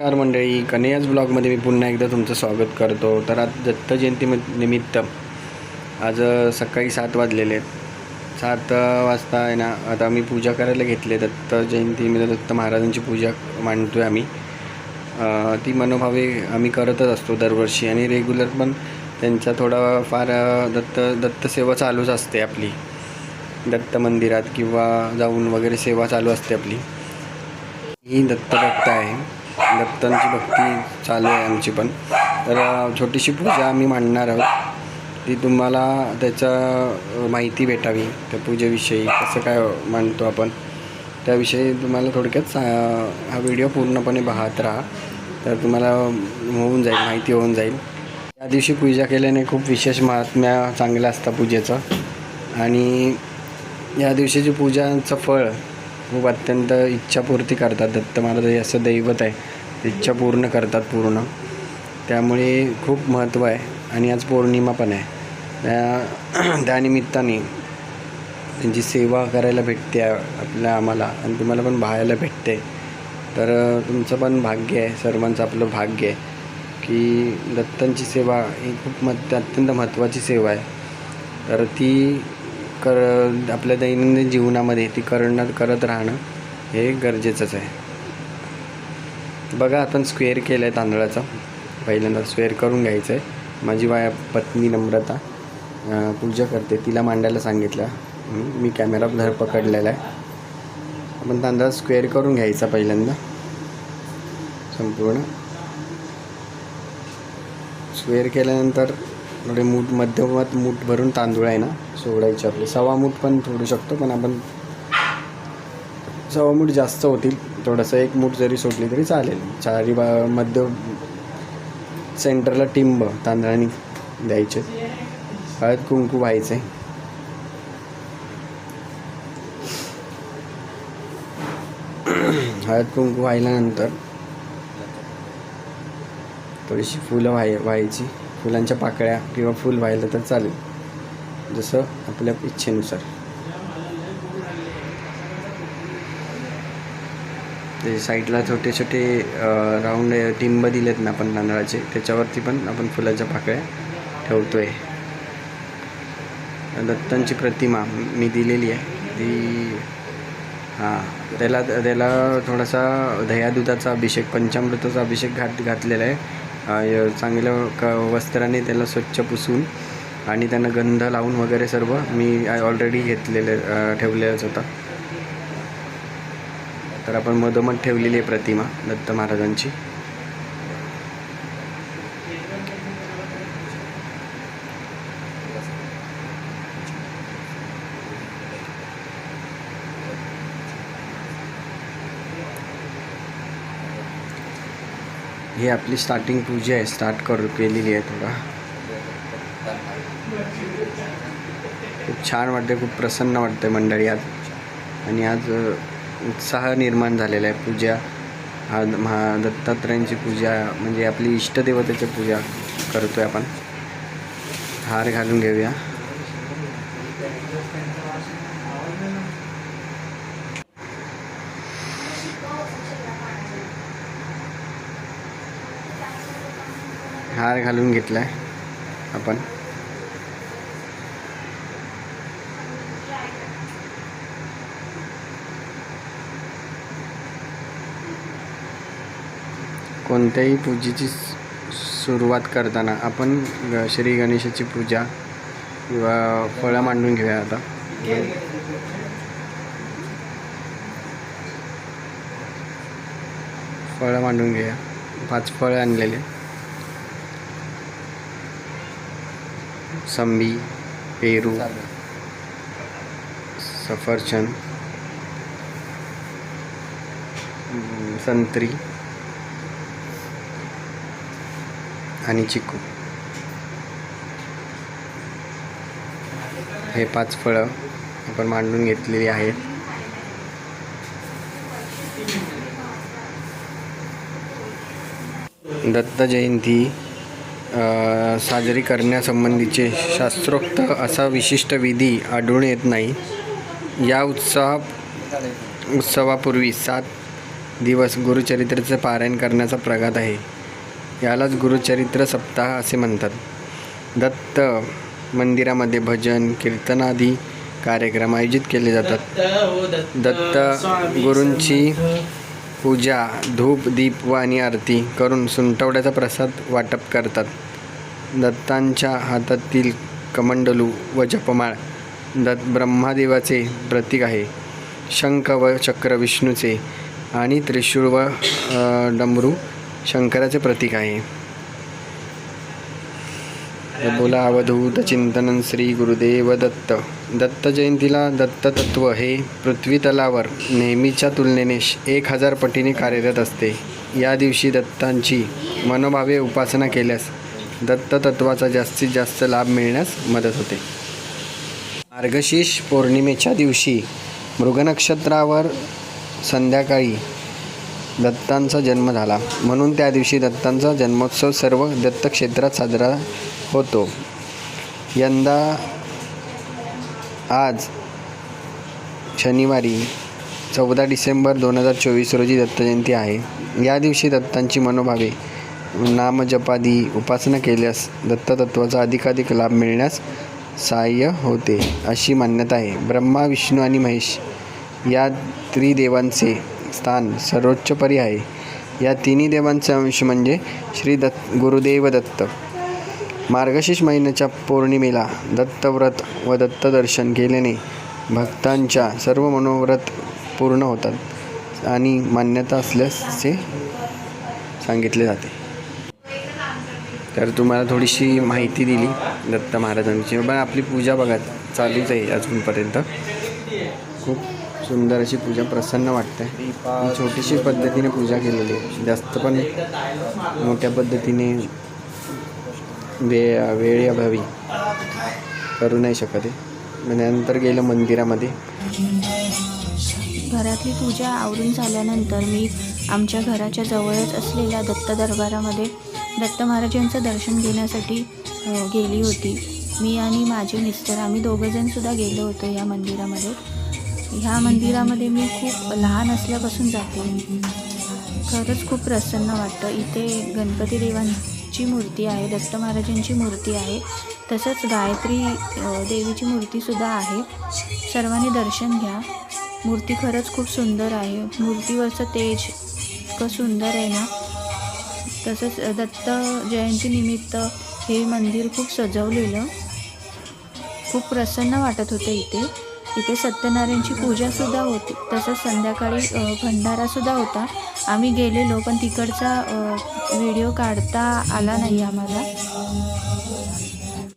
नमस्कार मंडळी कन्हैयाज ब्लॉगमध्ये मी पुन्हा एकदा तुमचं स्वागत करतो. तर आज दत्त जयंती निमित्त आज सकाळी सात वाजलेले आहेत. सात वाजता आहे ना आता मी पूजा करायला घेतले दत्त जयंती दत्त महाराजांची पूजा मांडतो आहे आम्ही ती मनोभावे आम्ही करतच असतो दरवर्षी आणि रेग्युलर पण त्यांचा थोडा फार दत्त दत्तसेवा चालूच असते आपली. दत्त मंदिरात किंवा जाऊन वगैरे सेवा चालू असते आपली. ही दत्तभक्त आहे. दत्तांची भक्ती चालू आहे आमची पण. तर छोटीशी पूजा आम्ही मांडणार आहोत. ती तुम्हाला त्याचा माहिती भेटावी त्या पूजेविषयी कसं काय मांडतो आपण. त्याविषयी तुम्हाला थोडक्यात सा हा व्हिडिओ पूर्णपणे पाहत राहा. तर तुम्हाला होऊन जाईल माहिती होऊन जाईल. या दिवशी पूजा केल्याने खूप विशेष महात्म्य चांगलं असतं पूजेचं. आणि या दिवशीची पूजाचं फळ खूप अत्यंत इच्छापूर्ती करतात दत्त महाराज. हे असं दैवत आहे. इच्छा पूर्ण करतात पूर्ण. त्यामुळे खूप महत्त्व आहे आणि आज पौर्णिमा पण आहे. त्या त्यानिमित्ताने त्यांची सेवा करायला भेटते आपल्या आम्हाला आणि तुम्हाला पण पाहायला भेटते. तर तुमचं पण भाग्य आहे सर्वांचं आपलं भाग्य आहे की दत्तांची सेवा ही खूप मत अत्यंत महत्त्वाची सेवा आहे. तर ती कर आपल्या दैनंदिन जीवनामध्ये ती करणं करत राहणं हे गरजेचंच आहे. बघा आपण स्क्वेअर केलं आहे तांदळाचं. पहिल्यांदा स्क्वेअर करून घ्यायचं आहे माझी वाया पत्नी नम्रता पूजा करते. तिला मांडायला सांगितलं. मी कॅमेरा धर पकडलेला आहे. आपण तांदळा स्क्वेअर करून घ्यायचा पहिल्यांदा. संपूर्ण. स्क्वेअर केल्यानंतर थोडे मूठ मध्यमात मूठ भरून तांदूळ आहे ना सोडायचे आपले. सवा मूठ पण थोडू शकतो पण आपण सवा मूठ जास्त होतील. थोडंसं एक मूठ जरी सोडली तरी चालेल. चारी बा मध्य सेंटरला टिंब तांदळाने द्यायचे. हळद कुंकू व्हायचे. हळद कुंकू व्हायल्यानंतर थोडीशी फुलं व्हाय व्हायची. फुलांच्या पाकळ्या किंवा फुल व्हायला तर चालेल. जसं आपल्या इच्छेनुसार. ते साईडला छोटे छोटे राऊंड टिंब दिलेत ना आपण तांदळाचे त्याच्यावरती पण आपण फुलाच्या पाकळ्या ठेवतोय. दत्तांची प्रतिमा मी दिलेली आहे. ती हां त्याला त्याला थोडासा दह्या दुधाचा अभिषेक पंचामृताचा अभिषेक घात घातलेला आहे. चांगल्या चांगलं क वस्त्राने त्याला स्वच्छ पुसून आणि त्यांना गंध लावून वगैरे सर्व मी ऑलरेडी घेतलेले अ, ठेवलेलंच होता. तर आपण मधोमध ठेवलेली आहे प्रतिमा दत्त महाराजांची. ही आपली स्टार्टिंग पूजा आहे स्टार्ट करू केलेली आहे थोडा. खूप छान वाटते खूप प्रसन्न वाटते मंडळी आज. आणि आज उत्साह निर्माण झालेला आहे. पूजा हा महा दत्तात्रयांची पूजा म्हणजे आपली इष्टदेवतेची पूजा करतो आहे आपण. हार घालून घेऊया. हार घालून घेतला आहे आपण. कोणत्याही पूजेची सुरुवात करताना आपण ग- श्री गणेशाची पूजा किंवा फळं मांडून घेऊया आता. फळं मांडून घेऊया. पाच फळं आणलेले. संबी पेरू सफरचंद संत्री आणि चिकू. हे पाच फळं आपण मांडून घेतलेली आहेत. दत्त जयंती साजरी करण्यासंबंधीचे शास्त्रोक्त असा विशिष्ट विधी आढळून येत नाही. या उत्सव उत्सवापूर्वी सात दिवस गुरुचरित्रेचं पारायण करण्याचा प्रघात आहे. यालाच गुरुचरित्र सप्ताह असे म्हणतात. दत्त मंदिरामध्ये भजन कीर्तनादी कार्यक्रम आयोजित केले जातात. दत्त गुरूंची पूजा धूप दीप व आणि आरती करून सुंटवड्याचा प्रसाद वाटप करतात. दत्तांच्या हातातील कमंडलू व जपमाळ दत्त ब्रह्मादेवाचे प्रतीक आहे. शंख व चक्र विष्णूचे आणि त्रिशूळ व डमरू शंकराचे प्रतीक आहे. बोला अवधूत चिंतन श्री गुरुदेव दत्त. दत्त जयंतीला दत्ततत्व हे पृथ्वी तलावर नेहमीच्या तुलनेने एक हजार पटीने कार्यरत असते. या दिवशी दत्तांची मनोभावे उपासना केल्यास दत्ततत्वाचा जास्तीत जास्त लाभ मिळण्यास मदत होते. मार्गशीर्ष पौर्णिमेच्या दिवशी मृगनक्षत्रावर संध्याकाळी दत्तांचा जन्म झाला. म्हणून त्या दिवशी दत्तांचा जन्मोत्सव सर्व दत्तक्षेत्रात साजरा होतो. यंदा आज शनिवारी चौदा डिसेंबर दोन हजार चोवीस रोजी दत्तजयंती आहे. या दिवशी दत्तांची मनोभावे नामजपादी उपासना केल्यास दत्ततत्वाचा अधिकाधिक लाभ मिळण्यास सहाय्य होते अशी मान्यता आहे. ब्रह्मा विष्णू आणि महेश या त्रिदेवांचे स्थान सर्वोच्चपरी आहे. या तिन्ही देवांचे अंश म्हणजे श्री दत्त गुरुदेव दत्त. मार्गशीर्ष महिन्याच्या पौर्णिमेला दत्तव्रत व दत्तदर्शन केल्याने भक्तांच्या सर्व मनोव्रत पूर्ण होतात आणि मान्यता असल्याचे सांगितले जाते. तर तुम्हाला थोडीशी माहिती दिली दत्त महाराजांची. पण आपली पूजा बघा चालूच आहे अजूनपर्यंत. खूप सुंदर अशी पूजा प्रसन्न वाटते. छोटीशी पद्धतीने पूजा केलेली आहे. जास्त पण मोठ्या पद्धतीने वे वेळेअभावी करू नाही शकत आहे. म्हणजे नंतर गेलं मंदिरामध्ये. घरातली पूजा आवरून झाल्यानंतर मी आमच्या घराच्या जवळच असलेल्या दत्त दरबारामध्ये दत्त महाराजांचं दर्शन घेण्यासाठी गेली होती. मी आणि माझे मिस्टर आम्ही दोघंजणसुद्धा गेलो होतो या मंदिरामध्ये. ह्या मंदिरामध्ये मी खूप लहान असल्यापासून जाते. खरंच खूप प्रसन्न वाटतं. इथे गणपती देवांची मूर्ती आहे दत्त महाराजांची मूर्ती आहे. तसंच गायत्री देवीची मूर्तीसुद्धा आहे. सर्वांनी दर्शन घ्या. मूर्ती खरंच खूप सुंदर आहे. मूर्तीवरचं तेज इतकं सुंदर आहे ना. तसंच दत्त जयंतीनिमित्त हे मंदिर खूप सजवलेलं. खूप प्रसन्न वाटत होतं इथे. इथे सत्यनारायणची पूजासुद्धा होती. तसंच संध्याकाळी भंडारासुद्धा होता. आम्ही गेलेलो पण तिकडचा व्हिडिओ काढता आला नाही आम्हाला.